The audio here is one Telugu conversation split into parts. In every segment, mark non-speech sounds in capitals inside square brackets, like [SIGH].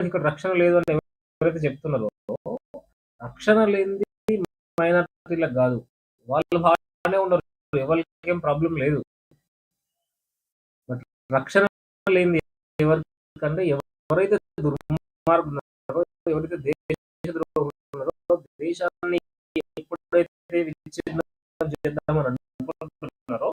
ఇక్కడ రక్షణ లేదు అని ఎవరైతే చెప్తున్నారో రక్షణ లేనిది మైనార్టీలకు కాదు. వాళ్ళు బాగానే ఉండరు ఎవరికేం ప్రాబ్లం లేదు. బట్ రక్షణ లేనిది ఎవరికంటే ఎవరైతే దుర్మార్గున్నారో ఎవరైతే దేశ ఉన్నారో దేశాన్ని ఎప్పుడైతే విచ్ఛిన్నం చేద్దామని అనుకుంటున్నారో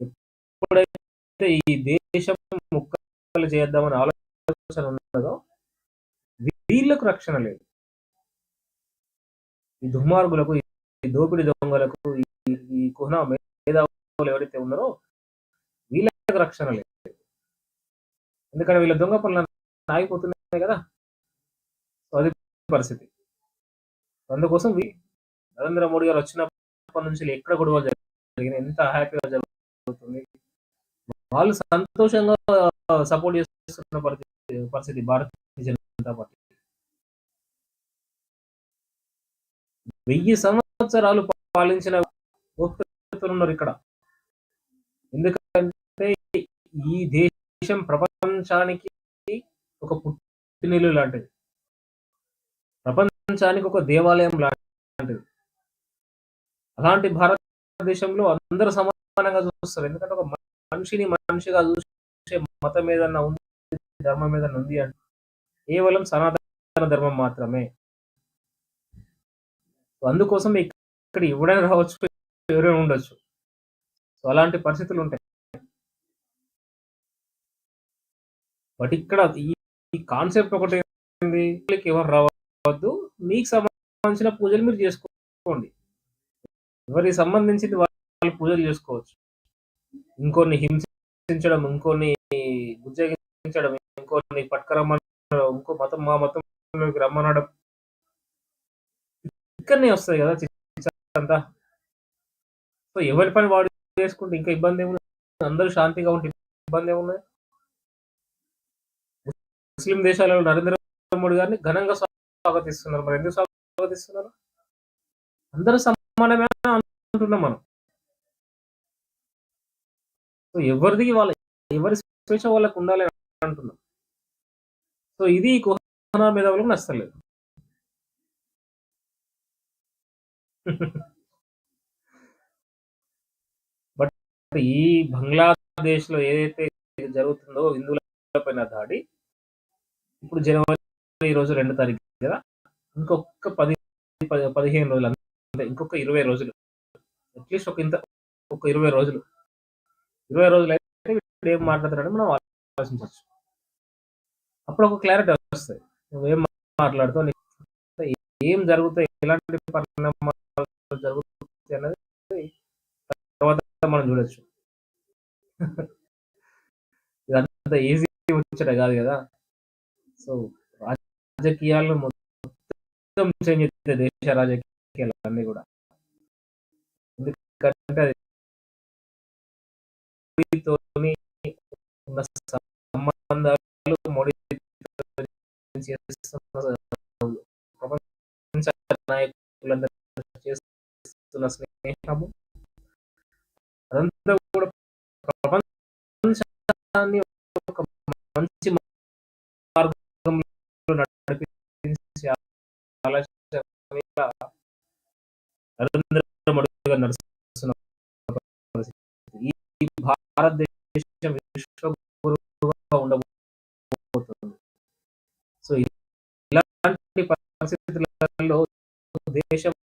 ఎప్పుడైతే ఈ దేశం ముక్కలు చేద్దామని ఆలోచన ఉన్నదో వీళ్ళకు రక్షణ లేదు. ఈ దుర్మార్గులకు ఈ దోపిడి దొంగలకు ఈ కుహన మేధావులు ఎవరైతే ఉన్నారో వీళ్ళకి రక్షణ లేదు. ఎందుకంటే వీళ్ళ దొంగ పనులు ఆగిపోతున్నాయి కదా. సో అది పరిస్థితి. అందుకోసం నరేంద్ర మోడీ గారు వచ్చినప్పటి నుంచి ఎక్కడ గొడవ జరిగిన ఎంత హ్యాపీగా జరుగుతుంది. వాళ్ళు సంతోషంగా సపోర్ట్ చేస్తున్న పరిస్థితి పరిస్థితి భారతీయ జనతా పార్టీ. వెయ్యి సంవత్సరాలు పాలించిన ఉన్నారు ఇక్కడ. ఎందుకంటే ఈ దేశం ప్రపంచానికి ఒక పుట్టినిల్లు లాంటిది. ప్రపంచానికి ఒక దేవాలయం లాంటిది. అలాంటి భారతదేశంలో అందరూ సమానంగా చూస్తారు. ఎందుకంటే ఒక మనిషిని మనిషిగా చూసే మతం ఏదన్నా ఉంది ధర్మం ఏదన్నా ఉంది అంటే కేవలం సనాతన ధర్మం మాత్రమే. అందుకోసం ఇక్కడ ఇవ్వడానికి రావచ్చు ఎవరైనా ఉండొచ్చు. సో అలాంటి పరిస్థితులు ఉంటాయి. బట్ ఇక్కడ ఈ కాన్సెప్ట్ ఒకటి ఏంది? ఎవరు రావద్దు. మీకు సంబంధించిన పూజలు మీరు చేసుకోండి. ఎవరికి సంబంధించింది వాళ్ళు పూజలు చేసుకోవచ్చు. ఇంకొన్ని హింసించడం ఇంకొన్ని ఉద్యోగించడం ఇంకొన్ని పట్టుకరమ్మనడం ఇంకో మతం మా మతంలోకి రమ్మనడం ఇక్కడనే వస్తుంది కదా అంతా. సో ఎవరి పని వాడు చేసుకుంటే ఇంకా ఇబ్బంది ఏముంది అందరూ శాంతిగా ఉంటే ఇబ్బంది ఏమున్నది ముస్లిం దేశాలలో నరేంద్ర మోడీ గారిని ఘనంగా స్వాగతిస్తున్నారు. మరి ఎందుకు స్వాగతిస్తున్నారు? అందరూ సమానమే అంటున్నాం మనం. సో ఎవరిది వాళ్ళ ఎవరి స్వేచ్ఛ వాళ్ళకు ఉండాలి అంటున్నాం. సో ఇది కుహనా మేధావులకు నచ్చలేదు. బట్ ఈ బంగ్లాదేశ్లో ఏదైతే జరుగుతుందో హిందువుల పైన దాడి ఇప్పుడు జనవరి ఈ రోజు రెండు తారీఖు కదా ఇంకొక పది పది- పదిహేను రోజులు అంతే ఇంకొక ఇరవై రోజులు అట్లీస్ట్ ఒక ఇంత ఒక ఇరవై రోజులు. ఇరవై రోజులు అయితే వీడు ఏం మాట్లాడుతున్నాడు మనం ఆలోచించవచ్చు. అప్పుడు ఒక క్లారిటీ వస్తుంది. నువ్వేం మాట్లాడుతావు నీకు ఏం జరుగుతాయి ఎలాంటి పరిణామాలు జరుగుతాయి అనేది తర్వాత మనం చూడొచ్చు. [LAUGHS] ఇదంతా ఈజీ వచ్చేట కాదు కదా. సో రాజకీయాలను మొత్తం చేంజ్ అవుతాయి దేశ రాజకీయాలు అన్ని కూడా. ఎందుకంటే అది మోడీతోని ఉన్న సంబంధాలు మోడీ చేస్తున్న నాయకులందరూ చేస్తున్న స్నేహము అదంతా కూడా ప్రపంచాన్ని ఒక మంచి మార్గంలో నడిపించే ఆలోచన నరేంద్ర నడుస్తున్న పరిస్థితి. ఈ భారతదేశం విశ్వగురువుగా ఉండబోతుంది సో ఇలాంటి పరిస్థితులలో దేశంలో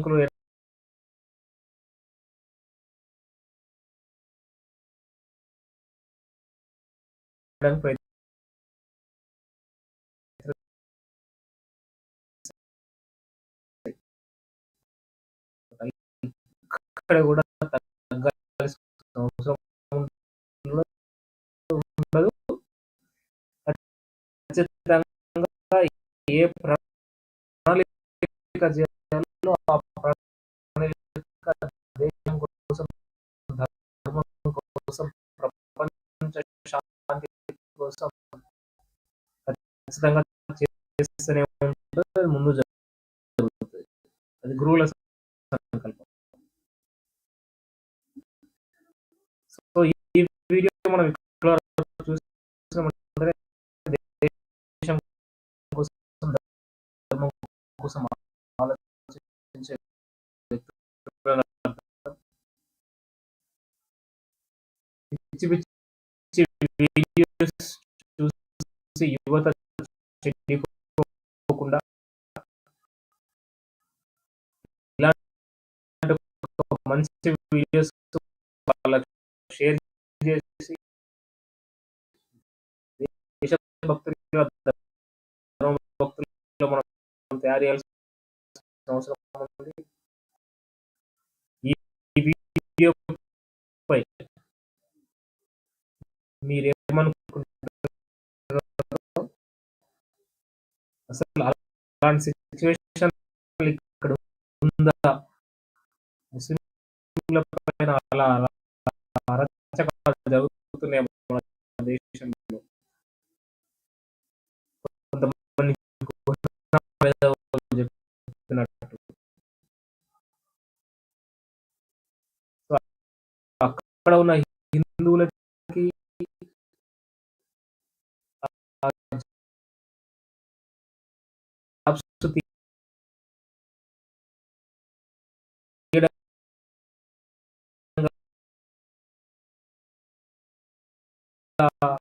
బ్యాంకులు ఇక్కడ కూడా తగ్గాల్సిన అవసరం ఉండదు. ఖచ్చితంగా ఏ ప్రణాళిక చేయాలో ఆ దేశం కోసం ధర్మం కోసం ప్రపంచ శాంతి కోసం ఖచ్చితంగా చేస్తూనే ఉంటుంది ముందు జరుగుతుంది. అది గురువుల సంకల్పం. సో ఈ వీడియో మనం ఇక్కడ చూసినామంటే దేశం కోసం ధర్మం కోసం ఆలోచించే వ్యక్తులను పిచ్చి పిచ్చి వీడియోస్ చూసి యువత చెడిపోకుండా ఇలాంటి ఒక మంచి వీడియోస్ వాళ్ళకి షేర్ చేసి దేశ భక్తులుగా మనం తయారు చేయాల్సిన అవసరం ఉంది. ఈ వీడియో పై మీరేమనుకుంటున్నారు అసలు అలాంటి సిచ్యువేషన్ ఇక్కడ ఉందా? పైన అలా అలా జరుగుతున్నాయి మన దేశంలో. కొంతమంది చెప్పినట్టు అక్కడ ఉన్న uh,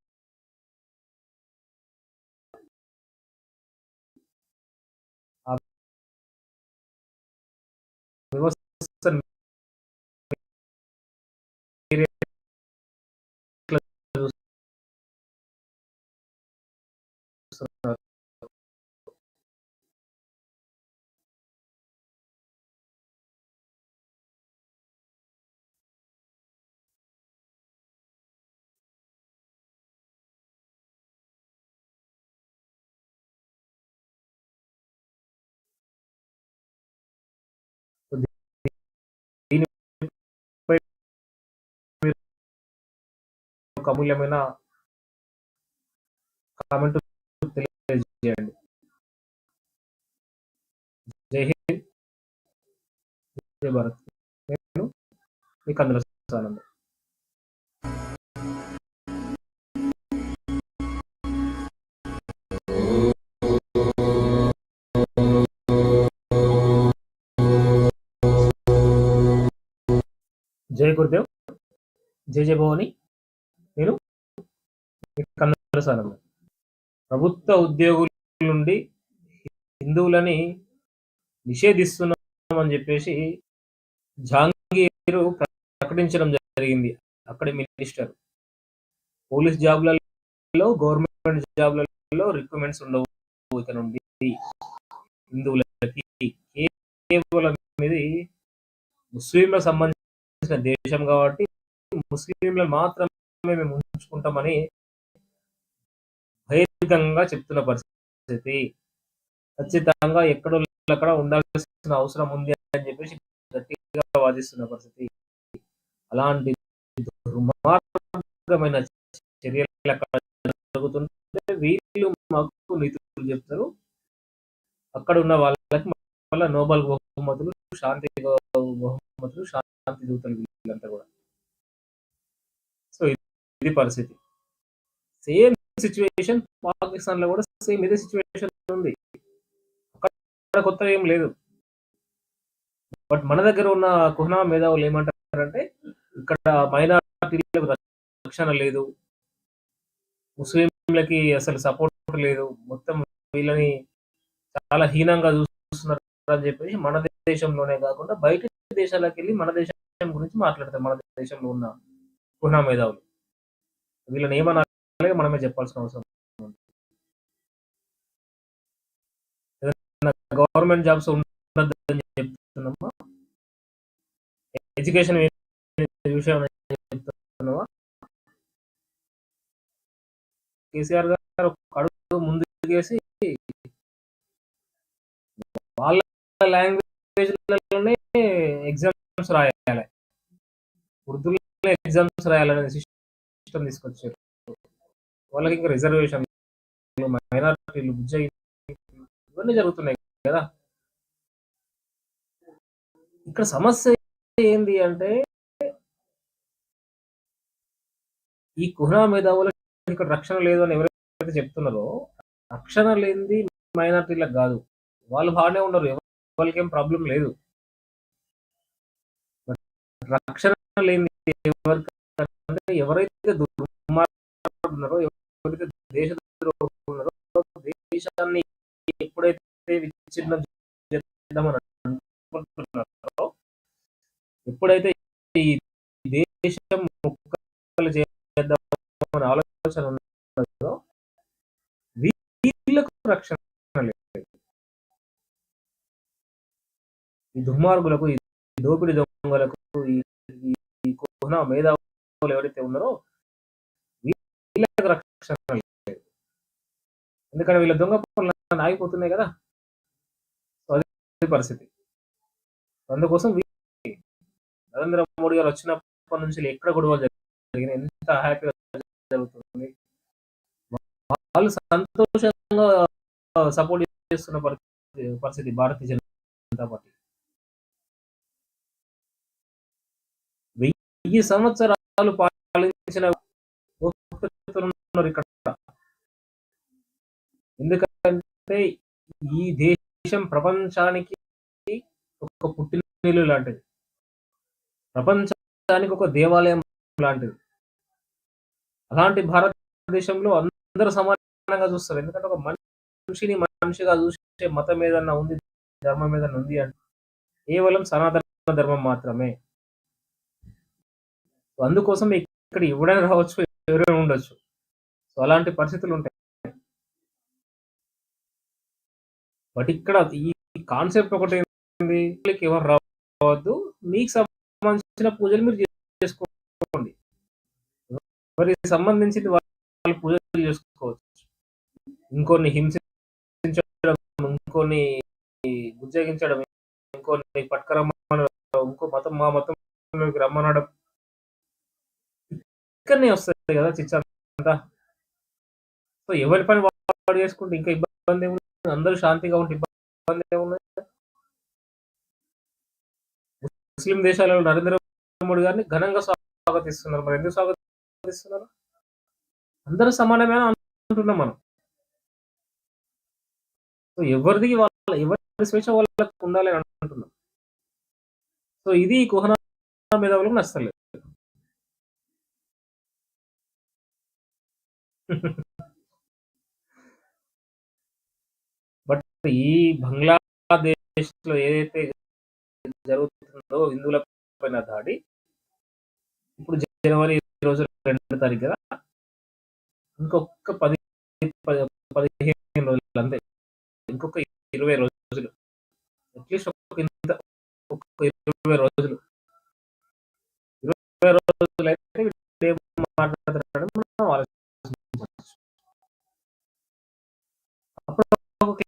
ఒక అమూల్యమైన కామెంట్ తెలియజేయండి. జై హింద్. జై భారత్. నేను మీకు అందులో ఆనందం జై గురుదేవ్. జై జయ భవాని. మీ ప్రభుత్వ ఉద్యోగుల నుండి హిందువులని నిషేధిస్తున్నామని చెప్పేసి జాంగీరు ప్రకటించడం జరిగింది. అక్కడి మినిస్టర్. పోలీస్ జాబ్లలో గవర్నమెంట్ జాబ్లలో రిక్రూట్మెంట్స్ ఉండవు ఇక నుండి. హిందువులకి కేవలం ఇది ముస్లింలకు సంబంధించిన దేశం కాబట్టి ముస్లింలను మాత్రమే మేము ఉంచుకుంటామని బహిర్గంగా చెప్తున్న పరిస్థితి. ఖచ్చితంగా ఎక్కడో అక్కడ ఉండాల్సిన అవసరం ఉంది అని చెప్పేసి గట్టిగా వాదిస్తున్న పరిస్థితి. అలాంటి దుర్మార్గమైన చర్యలు అక్కడ జరుగుతుంటే వీళ్ళు మాకు నీతులు చెప్తారు. అక్కడ ఉన్న వాళ్ళకి మళ్ళీ నోబెల్ బహుమతులు శాంతి బహుమతులు శాంతి దూతలు వీళ్ళంతా కూడా. సో ఇది పరిస్థితి. సేమ్ సిచ్యువేషన్ పాకిస్తాన్లో కూడా సేమ్ ఇదే సిచ్యువేషన్ ఉంది. అక్కడ కొత్త ఏం లేదు. బట్ మన దగ్గర ఉన్న కుహనా మేధావులు ఏమంటారంటే ఇక్కడ మైనార్టీలకు రక్షణ లేదు. ముస్లింలకి అసలు సపోర్ట్ లేదు. మొత్తం వీళ్ళని చాలా హీనంగా చూస్తున్నారు అని చెప్పేసి మన దేశంలోనే కాకుండా బయట దేశాలకు వెళ్ళి మన దేశం గురించి మాట్లాడతారు. మన దేశంలో ఉన్న కుహనా మేధావులు. వీళ్ళని ఏమన్నా అలాగే మనమే చెప్పాల్సిన అవసరం గవర్నమెంట్ జాబ్స్ ఉండొద్దని చెప్తున్నామా ఎడ్యుకేషన్ విషయం చెప్తున్నావా? కేసీఆర్ గారు అడుగు ముందుకేసి వాళ్ళ లాంగ్వేజ్లోనే ఎగ్జామ్స్ రాయాలి. ఉర్దూలో ఎగ్జామ్స్ రాయాలనే సిస్టమ్ తీసుకొచ్చారు. వాళ్ళకి ఇంకా రిజర్వేషన్ మైనారిటీలు బుజ్జ ఇవన్నీ జరుగుతున్నాయి కదా. ఇక్కడ సమస్య ఏంది అంటే ఈ కుహనా మేధావులకు ఇక్కడ రక్షణ లేదు అని ఎవరైతే చెప్తున్నారో రక్షణ లేనిది మైనార్టీలకు కాదు. వాళ్ళు బాగానే ఉన్నారు వాళ్ళకేం ప్రాబ్లం లేదు. రక్షణ లేని ఎవరికంటే ఎవరైతే ఉన్నారో ఎవరైతే దేశ ఉన్నారో దేశాన్ని ఎప్పుడైతే విచ్ఛిన్నం చేద్దామని అనుకుంటున్నారో ఎప్పుడైతే ఈ దేశం ముక్కలు చేద్దామని ఆలోచన ఉన్నదో వీళ్ళకు రక్షణ లేదు. ఈ దుర్మార్గులకు ఈ దోపిడి దొంగలకు ఈ కుహన మేధావులు ఎవరైతే ఉన్నారో వీళ్ళకి రక్షణ లేదు ఎందుకంటే వీళ్ళ దొంగ పనులు ఆగిపోతున్నాయి కదా. అది పరిస్థితి. అందుకోసం నరేంద్ర మోడీ గారు వచ్చినప్పటి నుంచి ఎక్కడ గొడవలు జరిగిన ఎంత హ్యాపీగా జరుగుతుంది. వాళ్ళు సంతోషంగా సపోర్ట్ చేస్తున్న పరిస్థితి భారతీయ జనతా పార్టీ. వెయ్యి సంవత్సరాలు పాలించిన ఇక్కడ. ఎందుకంటే ఈ దేశం ప్రపంచానికి ఒక పుట్టినీళ్ళు లాంటిది. ప్రపంచానికి ఒక దేవాలయం లాంటిది. అలాంటి భారతదేశంలో అందరూ సమానంగా చూస్తారు. ఎందుకంటే ఒక మనిషిని మనిషిగా చూసే మతం ఏదన్నా ఉంది ధర్మం ఏదన్నా ఉంది అంటే కేవలం సనాతన ధర్మం మాత్రమే. అందుకోసం ఇక్కడ ఎవడైనా రావచ్చు ఎవరైనా ఉండొచ్చు. సో అలాంటి పరిస్థితులు ఉంటాయి. బట్ ఇక్కడ ఈ కాన్సెప్ట్ ఒకటి ఎవరు రావద్దు. మీకు సంబంధించిన పూజలు మీరు చేసుకోండి. ఎవరికి సంబంధించింది వాళ్ళు పూజలు చేసుకోవచ్చు. ఇంకొన్ని హింసించడం ఇంకొన్ని బుజ్జగించడం ఇంకొన్ని పట్టుకరమ్మనడం ఇంకో మతం మా మతంలోకి రమ్మనడం. ఇక్కడనే వస్తుంది కదా చిచ్చంతా. సో ఎవరి పని వాడు చేసుకుంటే ఇంకా ఇబ్బంది ఏముంది? అందరూ శాంతిగా ఉంటే ఇబ్బంది ఏమున్నది ముస్లిం దేశాలలో నరేంద్ర మోడీ గారిని ఘనంగా స్వాగతిస్తున్నారు. మరి ఎందుకు స్వాగతిస్తున్నారు? అందరూ సమానమే అంటున్నాం మనం. సో ఎవరిది వాళ్ళ ఎవరి స్వేచ్ఛ వాళ్ళకి ఉండాలి అని అంటున్నాం. సో ఇది కుహన మీద వాళ్ళకి నచ్చలేదు ఈ బంగ్లాదేశ్లో ఏదైతే జరుగుతుందో హిందువుల పైన దాడి ఇప్పుడు జనవరి రోజు రెండు తారీఖు కదా? ఇంకొక పది పదిహేను రోజులు అంతే. ఇంకొక ఇరవై రోజులు. అట్లీస్ట్ ఒక ఇంత ఒక ఇరవై రోజులు. ఇరవై రోజులు అయితే మాట్లాడుతున్నాడు మనం ఆలోచించవచ్చు అప్పుడు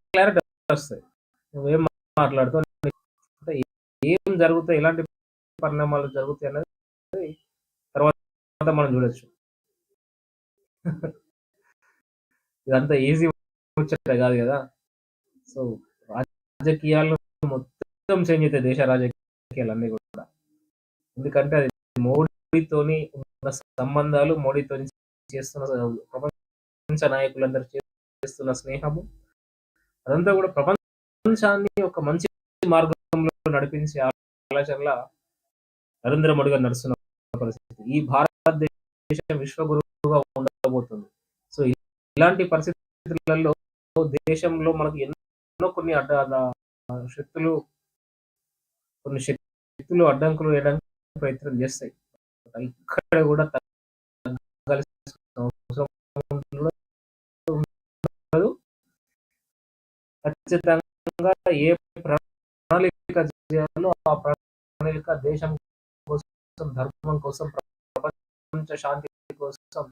క్లారిటీ వస్తాయి. నువ్వేం మాట్లాడుతావు? ఏం జరుగుతాయి? ఎలాంటి పరిణామాలు జరుగుతాయి అనేది తర్వాత మనం చూడొచ్చు. [LAUGHS] ఇదంతా ఈజీ ముచ్చట కాదు కదా. సో రాజకీయాలు మొత్తం చేంజ్ అవుతాయి దేశ రాజకీయాలు అన్నీ కూడా. ఎందుకంటే అది మోడీతోని ఉన్న సంబంధాలు మోడీతో చేస్తున్న ప్రపంచ నాయకులందరూ చేస్తున్న స్నేహము అదంతా కూడా ప్రపంచాన్ని ఒక మంచి మార్గంలో నడిపించే ఆలోచనల నరేంద్ర మోడీ గారు నడుస్తున్న పరిస్థితి ఈ భారతదేశం విశ్వగురువుగా ఉండబోతుంది సో ఇలాంటి పరిస్థితులలో దేశంలో మనకు ఎన్నో కొన్ని అడ్డ శక్తులు కొన్ని శక్తులు అడ్డంకులు వేయడానికి ప్రయత్నం చేస్తాయి ఇక్కడ కూడా అవసరం ఉండదు ఖచ్చితంగా ఏ ప్రణాళిక చేయాలో ఆ ప్రణాళిక దేశం కోసం ధర్మం కోసం ప్రపంచ శాంతి కోసం